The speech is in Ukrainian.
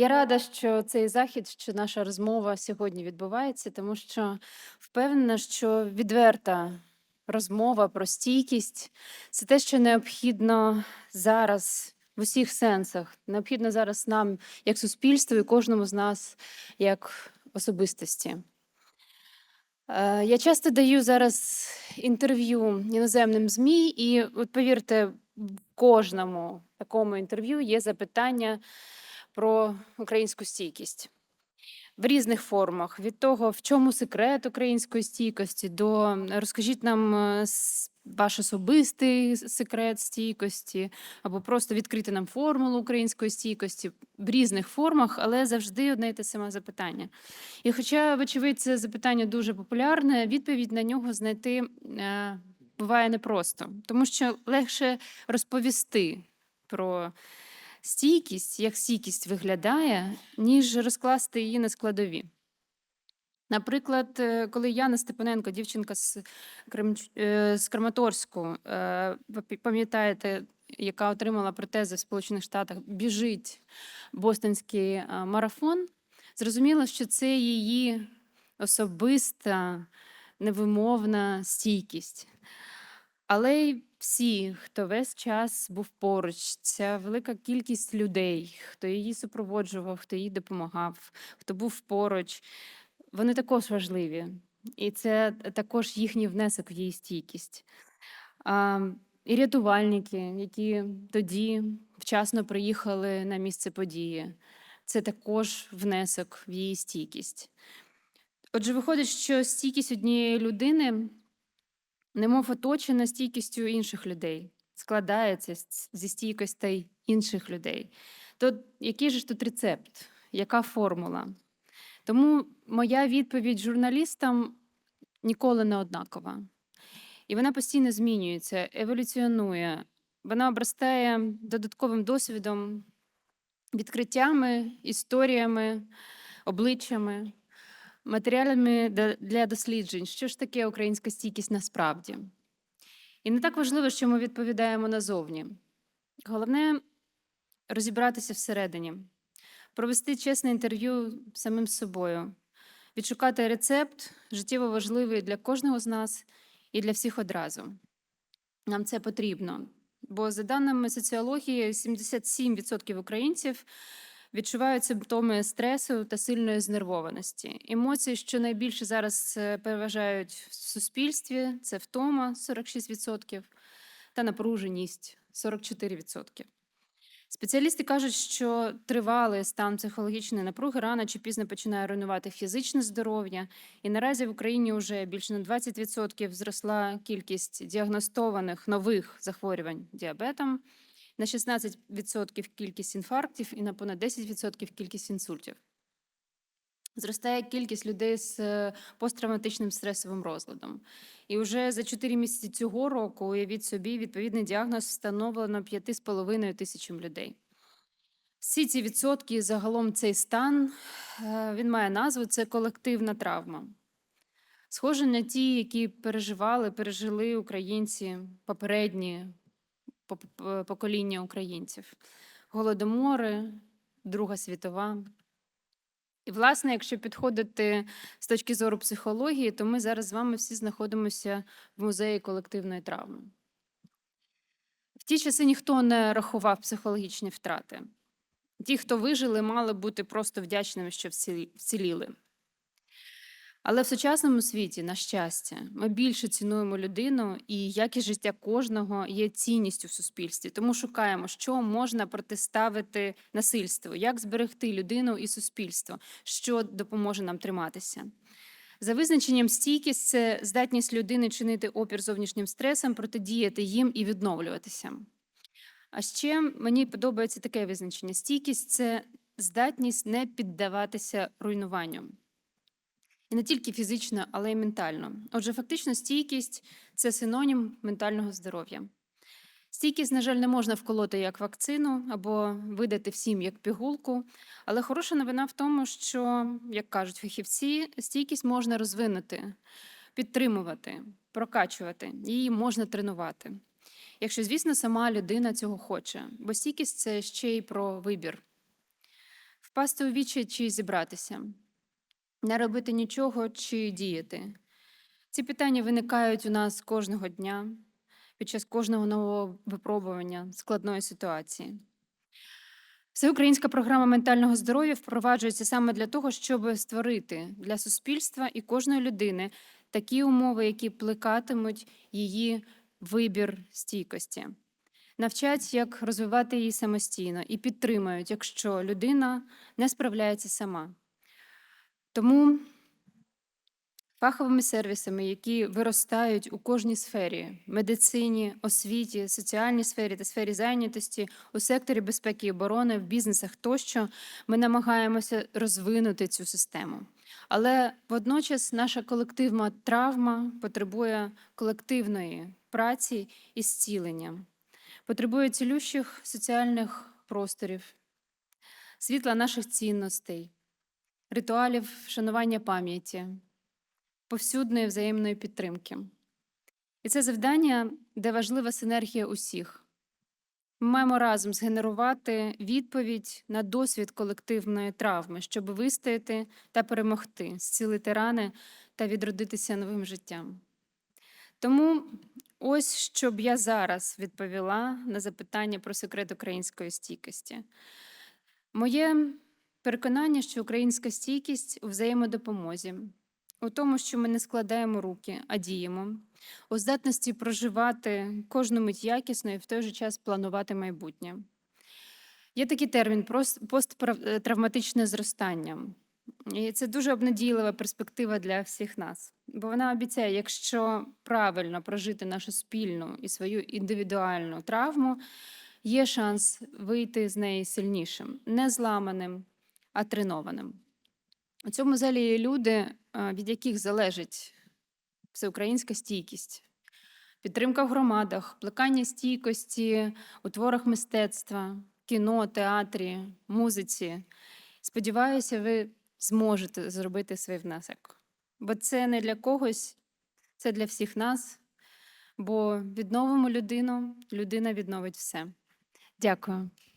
Я рада, що цей захід, що наша розмова сьогодні відбувається, тому що впевнена, що відверта розмова про стійкість це те, що необхідно зараз в усіх сенсах. Необхідно зараз нам, як суспільству, і кожному з нас як особистості. Е, Я часто даю зараз інтерв'ю іноземним ЗМІ, і от повірте, в кожному такому інтерв'ю є запитання про українську стійкість? В різних формах: від того, в чому секрет української стійкості, до розкажіть нам е, ваш особистий секрет стійкості, або просто відкрити нам формулу української стійкості. В різних формах, але завжди одне й те саме запитання. І хоча, вочевидь, це запитання дуже популярне, відповідь на нього знайти е, буває непросто, тому що легше розповісти про стійкість, як стійкість виглядає, ніж розкласти її на складові. Наприклад, е, коли Яна Степаненко, дівчинка з, Крим... е, з Краматорську, е, пам'ятаєте, яка отримала протези в Сполучених Штатах, біжить бостонський марафон, зрозуміло, що це її особиста невимовна стійкість. Але всі, хто весь час був поруч, ця велика кількість людей, хто її супроводжував, хто їй допомагав, хто був поруч, вони також важливі. І це також їхній внесок в її стійкість. А, і рятувальники, які тоді вчасно приїхали на місце події, це також внесок в її стійкість. Отже, виходить, що стійкість однієї людини немов оточена стійкістю інших людей, складається зі стійкостей інших людей. То який же ж тут рецепт? Яка формула? Тому моя відповідь журналістам ніколи не однакова. І вона постійно змінюється, еволюціонує. Вона обростає додатковим досвідом, відкриттями, історіями, обличчями, матеріалями для- досліджень, що ж таке українська стійкість насправді. І не так важливо, що ми відповідаємо назовні. Головне розібратися всередині, провести чесне інтерв'ю самим собою, відшукати рецепт, життєво важливий для кожного з нас і для всіх одразу. Нам це потрібно. Бо, за даними соціології, 77% українців відчувають симптоми стресу та сильної знервованості. Емоції, що найбільше зараз е, переважають в суспільстві, це втома 46% та напруженість 44%. Спеціалісти кажуть, що тривалий стан психологічної напруги рано чи пізно починає руйнувати фізичне здоров'я. І наразі в Україні вже більше на 20% зросла кількість діагностованих нових захворювань діабетом, на 16% кількість інфарктів і на понад 10% кількість інсультів. Зростає кількість людей з е, посттравматичним стресовим розладом. І вже за 4 місяці цього року, уявіть собі, відповідний діагноз встановлено 5,5 тисячам людей. Всі ці відсотки, загалом цей стан, е, він має назву це колективна травма. Схоже на ті, які переживали, пережили українці попередні поп- покоління українців. Голодомори, Друга світова. І, власне, якщо підходити з точки зору психології, то ми зараз з вами всі знаходимося в музеї колективної травми. В ті часи ніхто не рахував психологічні втрати. Ті, хто вижили, мали бути просто вдячними, що вціліли. Але в сучасному світі, на щастя, ми більше цінуємо людину, і якість життя кожного є цінністю в суспільстві. Тому шукаємо, що можна протиставити насильству, як зберегти людину і суспільство, що допоможе нам триматися. За визначенням, стійкість це здатність людини чинити опір зовнішнім стресам, протидіяти їм і відновлюватися. А ще мені подобається таке визначення: стійкість це здатність не піддаватися руйнуванню. І не тільки фізично, але й ментально. Отже, фактично, стійкість це синонім ментального здоров'я. Стійкість, на жаль, не можна вколоти як вакцину або видати всім як пігулку. Але хороша новина в тому, що, як кажуть фахівці, стійкість можна розвинути, підтримувати, прокачувати, її можна тренувати. Якщо, звісно, сама людина цього хоче, бо стійкість це ще й про вибір. Впасти у вічі чи зібратися, не робити нічого чи діяти. Ці питання виникають у нас кожного дня під час кожного нового випробування складної ситуації. Всеукраїнська програма ментального здоров'я впроваджується саме для того, щоб створити для суспільства і кожної людини такі умови, які плекатимуть її вибір стійкості, навчать, як розвивати її самостійно і підтримують, якщо людина не справляється сама. Тому фаховими сервісами, які виростають у кожній сфері медицині, освіті, соціальній сфері та сфері зайнятості, у секторі безпеки і оборони, в бізнесах тощо, ми намагаємося розвинути цю систему. Але водночас наша колективна травма потребує колективної праці і зцілення, потребує цілющих соціальних просторів, світла наших цінностей, ритуалів вшанування пам'яті, повсюдної взаємної підтримки. І це завдання, де важлива синергія усіх. Ми маємо разом згенерувати відповідь на досвід колективної травми, щоб вистояти та перемогти, зцілити рани та відродитися новим життям. Тому ось що б я зараз відповіла на запитання про секрет української стійкості. Моє переконання, що українська стійкість у взаємодопомозі, у тому, що ми не складаємо руки, а діємо, у здатності проживати кожну мить якісно і в той же час планувати майбутнє. Є такий термін посттравматичне зростання. І це дуже обнадійлива перспектива для всіх нас. Бо вона обіцяє, якщо правильно прожити нашу спільну і свою індивідуальну травму, є шанс вийти з неї сильнішим, не зламаним, а тренованим. У цьому залі є люди, е, від яких залежить всеукраїнська стійкість, підтримка в громадах, плекання стійкості у творах мистецтва, кіно, театрі, музиці. Сподіваюся, ви зможете зробити свій внесок. Бо це не для когось, це для всіх нас. Бо відновимо людину, людина відновить все. Дякую.